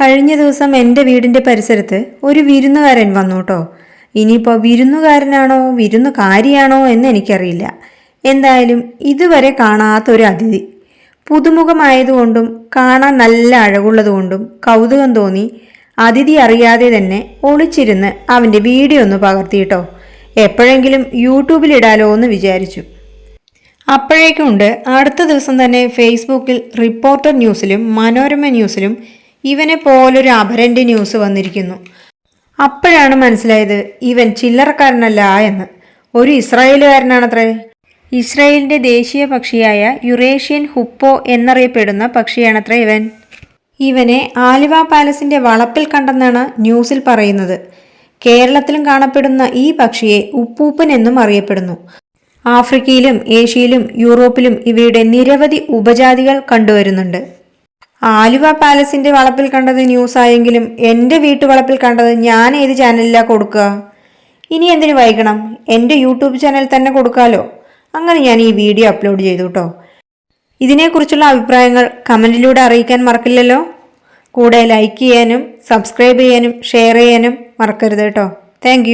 കഴിഞ്ഞ ദിവസം എന്റെ വീടിന്റെ പരിസരത്ത് ഒരു വിരുന്നുകാരൻ വന്നു കേട്ടോ ഇനിയിപ്പോൾ വിരുന്നുകാരനാണോ വിരുന്നുകാരിയാണോ എന്ന് എനിക്കറിയില്ല. എന്തായാലും ഇതുവരെ കാണാത്ത ഒരു അതിഥി. പുതുമുഖമായതുകൊണ്ടും കാണാൻ നല്ല അഴകുള്ളതുകൊണ്ടും കൗതുകം തോന്നി അതിഥി അറിയാതെ തന്നെ ഒളിച്ചിരുന്ന് അവന്റെ വീഡിയോ ഒന്ന് പകർത്തിയിട്ടോ. എപ്പോഴെങ്കിലും യൂട്യൂബിലിടാലോ എന്ന് വിചാരിച്ചു. അപ്പോഴേക്കുണ്ട് അടുത്ത ദിവസം തന്നെ ഫേസ്ബുക്കിൽ റിപ്പോർട്ടർ ന്യൂസിലും മനോരമ ന്യൂസിലും ഇവനെ പോലൊരു അപരന്റെ ന്യൂസ് വന്നിരിക്കുന്നു. അപ്പോഴാണ് മനസ്സിലായത് ഇവൻ ചില്ലറക്കാരനല്ല എന്ന്. ഒരു ഇസ്രായേലുകാരനാണത്രേ. ഇസ്രായേലിന്റെ ദേശീയ പക്ഷിയായ യുറേഷ്യൻ ഹുപ്പോ എന്നറിയപ്പെടുന്ന പക്ഷിയാണത്രേ ഇവൻ. ഇവനെ ആലുവ പാലസിന്റെ വളപ്പിൽ കണ്ടെന്നാണ് ന്യൂസിൽ പറയുന്നത്. കേരളത്തിലും കാണപ്പെടുന്ന ഈ പക്ഷിയെ ഉപ്പൂപ്പൻ എന്നും അറിയപ്പെടുന്നു. ആഫ്രിക്കയിലും ഏഷ്യയിലും യൂറോപ്പിലും ഇവയുടെ നിരവധി ഉപജാതികൾ കണ്ടുവരുന്നുണ്ട്. ആലുവ പാലസിന്റെ വളപ്പിൽ കണ്ടത് ന്യൂസ് ആയെങ്കിലും എന്റെ വീട്ടുവളപ്പിൽ കണ്ടത് ഞാൻ ഏത് ചാനലിലാണ് കൊടുക്കുക ഇനി എന്തിനു വൈകണം? എന്റെ യൂട്യൂബ് ചാനൽ തന്നെ കൊടുക്കാലോ? അങ്ങനെ ഞാൻ ഈ വീഡിയോ അപ്ലോഡ് ചെയ്തു കേട്ടോ ഇതിനെക്കുറിച്ചുള്ള അഭിപ്രായങ്ങൾ കമന്റിലൂടെ അറിയിക്കാൻ മറക്കില്ലല്ലോ. കൂടെ ലൈക്ക് ചെയ്യാനും സബ്സ്ക്രൈബ് ചെയ്യാനും ഷെയർ ചെയ്യാനും മറക്കരുത് കേട്ടോ. താങ്ക്